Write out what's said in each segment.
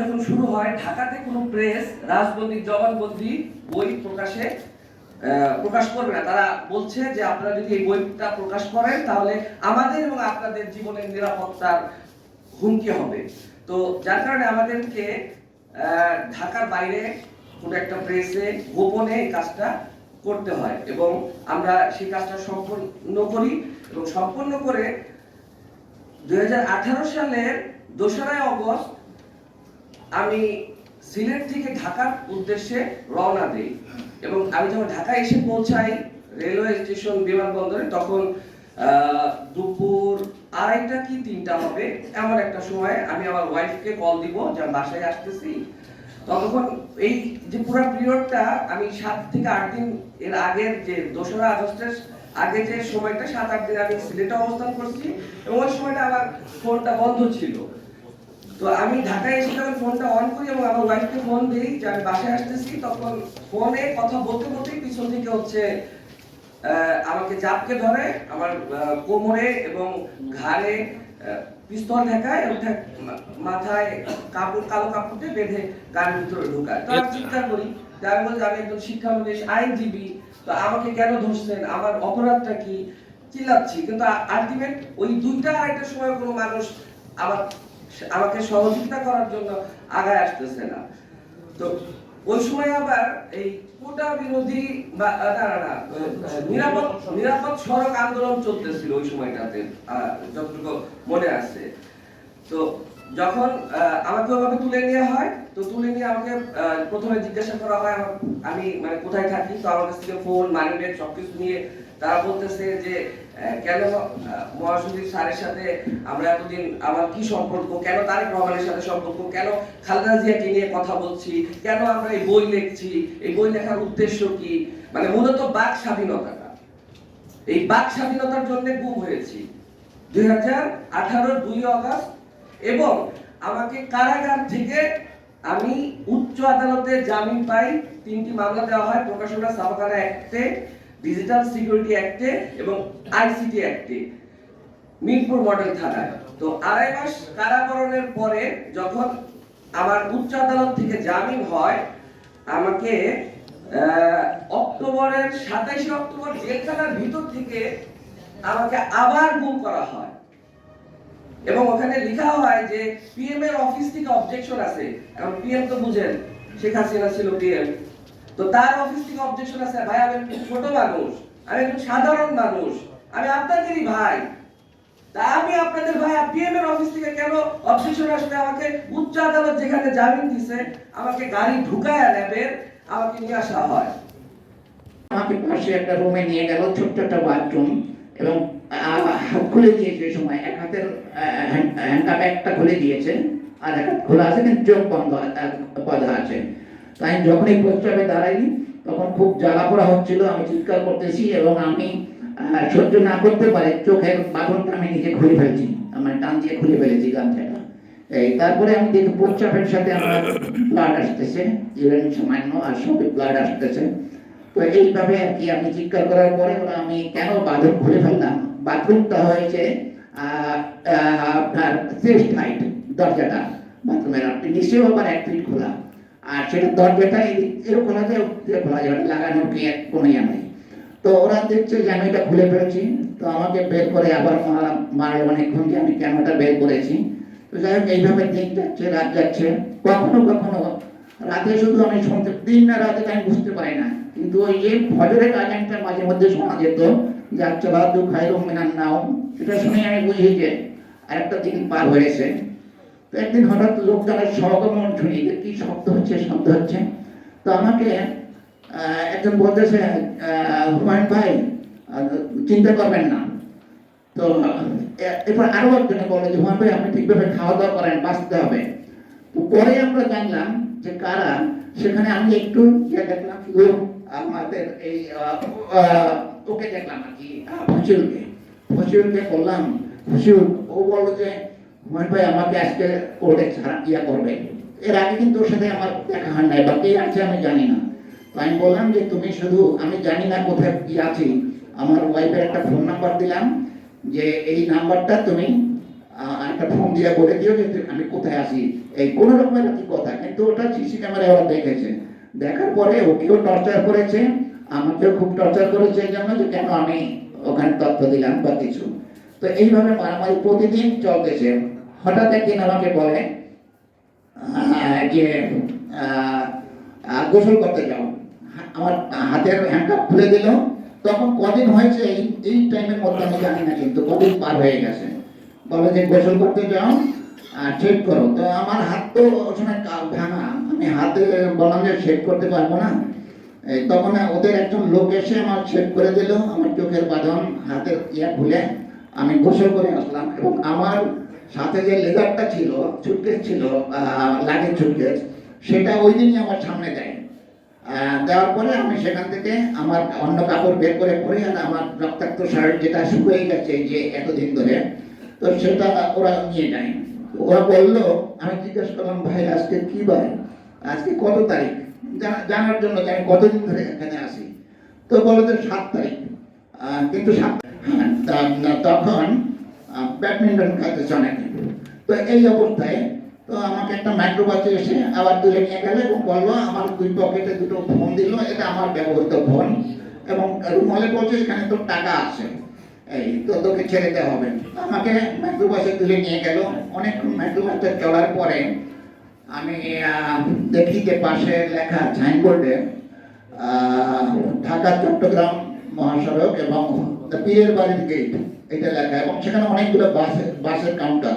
যখন শুরু হয়, ঢাকাতে কোনো প্রেস রাজবন্দি, জবানবন্দি বই প্রকাশে প্রকাশ করবে না। তারা বলছে যে, আপনারা যদি এই বইটা প্রকাশ করেন, তাহলে আমাদের এবং আপনাদের জীবনের নিরাপত্তার হুমকি হবে। তো যার কারণে আমাদেরকে ঢাকার বাইরে কোনো একটা প্রেসে গোপনে এই কাজটা করতে হয় এবং আমরা সেই কাজটা সম্পন্ন করি এবং সম্পন্ন করে দুই হাজার আঠারো সালের দোসরা অগস্ট আমি সিলেট থেকে ঢাকার উদ্দেশ্যে রওনা দিই এবং আমি যখন ঢাকায় এসে পৌঁছাই রেলওয়ে স্টেশন বিমানবন্দরে, তখন দুপুর আড়াইটা কি তিনটা হবে এমন একটা সময় আমি আমার ওয়াইফকে কল দিব যে বাসায় আসতেছি। ততক্ষণ এই যে পুরো পিরিয়ডটা আমি সাত থেকে আট দিন এর আগের যে দোসরা আগস্টের আগে যে সময়টা, সাত আট দিন আমি সিলেটে অবস্থান করছি এবং ওই সময়টা আমার ফোনটা বন্ধ ছিল। তো আমি ঢাকায় এসে যখন ফোনটা অন করি এবং আমার ওয়াইফকে ফোন দিই যে আমি বাসায় আসতেছি তখন ফোনে কথা বলতে বলতেই পিছন থেকে হচ্ছে আমাকে চাপকে ধরে আমার কোমরে এবং ঘাড়ে পিস্তল ঢাকায় মাথায় কাপড় কালো কাপড়ে বেঁধে গাড়ির ভিতরে ঢুকায়। তো আমি চিৎকার করি। যে আমি বলছি আমি একজন শিক্ষানবিশ আইনজীবী তো আমাকে কেন ধরছেন? আমার অপরাধটা কি? চিল্লাচ্ছি। কিন্তু আলটিমেট ওই দুইটা আড়াইটার সময় কোনো মানুষ আমার আমাকে সহযোগিতা করার জন্য আগায় আসতেছে না। তো ওই সময় আবার এই কোটা বিরোধী বা নিরাপদ নিরাপদ সড়ক আন্দোলন চলতেছিল ওই সময়টাতে যতটুকু মনে আছে। তো যখন আমাকে ওভাবে তুলে নেওয়া হয়, তো তুলে নিয়ে আমাকে প্রথমে জিজ্ঞাসা করা হয় আমি মানে কোথায় থাকি, তো আমার কাছ থেকে ফোন মানি ব্যাগ সবকিছু নিয়ে তারা বলতেছে যে কেন মহাসুদীর স্যারের সাথে আমরা এতদিন, আমার কি সম্পর্ক, কেন তারেক রহমানের সাথে সম্পর্ক, কেন খালেদা জিয়াকে নিয়ে কথা বলছি, কেন আমরা এই বই লিখছি, এই বই লেখার উদ্দেশ্য কি? মানে মূলত বাক স্বাধীনতাটা। এই বাক স্বাধীনতার জন্য গুম হয়েছি। দুই হাজার আঠারোর দুই অগস্ট এবং আমাকে কারাগার থেকে আমি উচ্চ আদালতে জামিন পাই। তিনটি মামলা দেওয়া হয় প্রকাশনা সাবাকানা অ্যাক্টে, ডিজিটাল সিকিউরিটি অ্যাক্টে এবং আইসিটি অ্যাক্টে, মিরপুর মডেল থানায়। তো আড়াই মাস কারাবরণের পরে যখন আমার উচ্চ আদালত থেকে জামিন হয়, আমাকে অক্টোবরের সাতাইশে অক্টোবর জেলখানার ভিতর থেকে আমাকে আবার গুম করা হয়। এবং ওখানে লেখা হয় যে পিএম এর অফিস থেকে অবজেকশন আছে এখন পিএম তো বুঝেন, শেখ হাসিনা ছিল পিএম তো তার অফিস থেকে অবজেকশন আছে ভাই, আমি একটু ছোট মানুষ, আমি একটু সাধারণ মানুষ, আমি আপনাদেরই ভাই। তা আমি আপনাদের ভাই পিএম এর অফিস থেকে কেন অবজেকশন আসবে? আমাকে উচ্চ আদালত যেখানে জামিন দিছে, আমাকে গাড়ি ঢুকায় নেবে আমাকে নিয়ে আসা হয়। আমাকে পাশে একটা রুমে নিয়ে গেল, ছোট্ট একটা বাথরুম এবং খুলে দিয়েছে ওই সময়। এক হাতের একটা খুলে দিয়েছে, আর এক হাত খোলা আছে, কিন্তু চোখ বন্ধ বাঁধা আছে। তাই যখনই প্রস্রাবে দাঁড়াই তখন খুব জ্বালা পোড়া হচ্ছিল, আমি চিৎকার করতেছি, এবং আমি সহ্য না করতে পারে চোখের বাঁধনটা আমি নিজে খুলে ফেলছি, আমার টান দিয়ে খুলে ফেলেছি গামছাটা। এই, তারপরে আমি দেখি প্রস্রাবের সাথে আমার ব্লাড আসতেছে ইউরিন সামান্য, আর সবই ব্লাড আসতেছে। তো এইভাবে আর কি আমি চিৎকার করার পরে আমি কেন বাথরুম খুলে ফেললাম? বাথরুমটা হয়েছে আপনার চেস্ট হাইট দরজাটা। বাথরুমের আপনি নিশ্চয়ই আবার এক ফিট খোলা। আর সেটা দরজাটা এরকম খোলা যায় খোলা যায় লাগানোর কি এক কোনো ইয়ে নেই। তো ওরা দেখছে যে আমি এটা খুলে ফেলছি। তো আমাকে বের করে আবার মারা মারে অনেকক্ষণ যে আমি ওটা বের করেছি। তো যাই হোক, এইভাবে দিন যাচ্ছে রাত যাচ্ছে। কখনো কখনো রাতে শুধু আমি শুনতে দিন না রাতে আমি বুঝতে পারি না। কিন্তু ওই যে ফজরের আজানটা মাঝে মধ্যে শোনা যেত, যে আচ্ছা বাদু খাইরো মিনার নাও সেটা শুনে আমি বুঝি যে আরেকটা দিন পার হয়েছে তো একদিন হঠাৎ লোক লোকজনের সহগমন শুনি যে কি শব্দ হচ্ছে শব্দ হচ্ছে। তো আমাকে একজন বলতেছে হুমায়ুন ভাই চিন্তা করবেন না। তো এরপর আরও একজনে বলে যে, হুমায়ুন ভাই, আপনি ঠিকভাবে খাওয়া দাওয়া করেন, বাঁচতে হবে। পরে আমরা জানলাম যে কারা, সেখানে আমি একটু ইয়ে দেখলাম শুধু আমাদের এই ওকে দেখলাম আর কি ফসিলকে। ফসিলকে বললাম, ফসিল, ও বলল যে হুমায়ুন ভাই, আমাকে আজকে কোর্টে ছাড়া ইয়া করবে। এর আগে কিন্তু ওর সাথে আমার দেখা হয় নাই, বা কে আছে আমি জানি না। তো আমি বললাম যে, তুমি শুধু, আমি জানি না কোথায় কি আছি। আমার ওয়াইফের একটা ফোন নাম্বার দিলাম, যে, এই নাম্বারটা তুমি একটা ফোন দিয়ে বলে দিও যে আমি কোথায় আছি? এই কোনো রকমের কি কথা। কিন্তু ওটা সিসি ক্যামেরায় ওরা দেখেছে। দেখার পরে ওকেও টর্চার করেছে, আমাকেও খুব টর্চার করেছে এই জন্য যে কেন আমি ওখানে তথ্য দিলাম বা কিছু। তো এইভাবে মারামারি প্রতিদিন চলতেছে। হঠাৎ একদিন আমাকে বলে যে গোসল করতে যাও। আমার হাতের হ্যান্ডকাপ খুলে দিল। তখন কদিন হয়েছে এই টাইমের মধ্যে আমি জানি না কিন্তু কদিন পার হয়ে গেছে। বলে যে গোসল করতে যাও আর চেক করো। তো আমার হাত তো সময় ভাঙা। আমি হাতে বললাম যে শেক করতে পারব না। তখন ওদের একজন লোক এসে আমার চেক করে দিল। আমার চোখের বাঁধন হাতের ইয়া খুলে আমি গোসল করে আসলাম এবং আমার সাথে যে লেদারটা ছিল সুটকেস ছিল লাগে সুটকেস সেটা ওই দিনই আমার সামনে দেয় দেওয়ার পরে আমি সেখান থেকে আমার অন্য কাপড় বের করে পরে আর আমার রক্তাক্ত শার্ট যেটা শুকিয়ে গেছে যে এতদিন ধরে তো সেটা ওরা নিয়ে যায় ওরা বলল আমি জিজ্ঞেস করলাম ভাই আজকে কি বার? আজকে কত তারিখ? জানা- জানার জন্য যে আমি কতদিন ধরে এখানে আসি তো বলো যে সাত তারিখ। কিন্তু সাত হ্যাঁ, তখন ব্যাডমিন্টন খেলতেছে অনেকে তো এই অবস্থায় তো আমাকে একটা মাইক্রো বাসে এসে আবার তুলে নিয়ে গেলে এবং বলল আমার দুই পকেটে দুটো ফোন দিল। এটা আমার ব্যবহৃত ফোন এবং রুমালে বলছে এখানে তো টাকা আছে। এই তোকে ছেড়ে দেওয়া হবে। আমাকে মাইক্রো বাসে তুলে নিয়ে গেল। অনেক মাইক্রো বাসটা চলার পরে আমি দেখি যে পাশে লেখা সাইনবোর্ডে ঢাকা, চট্টগ্রাম মহাসড়ক এবং পীরের বাড়ির গেট এটা লেখা এবং সেখানে অনেকগুলো বাসের বাসের কাউন্টার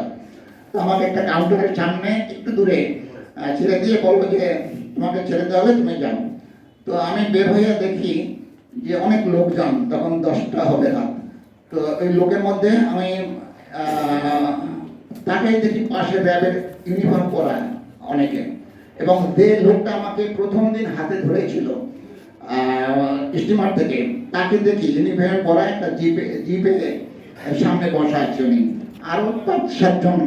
তো আমাকে একটা কাউন্টারের সামনে একটু দূরে ছেড়ে দিয়ে বলব যে, তোমাকে ছেড়ে দেওয়া হলে তুমি যাও। তো আমি বের হয়ে দেখি যে অনেক লোকজন, তখন দশটা হবে রাত। তো ওই লোকের মধ্যে আমি তাকে দেখি পাশে র্যাবের ইউনিফর্ম পরা অনেকে। এবং যে লোকটা আমাকে প্রথম দিন হাতে ধরেছিল স্টিমার থেকে, তাকে দেখি ইউনিফর্ম পরা একটা জিপে জিপে সামনে বসা আছে উনি। আরও পাঁচ সাতজন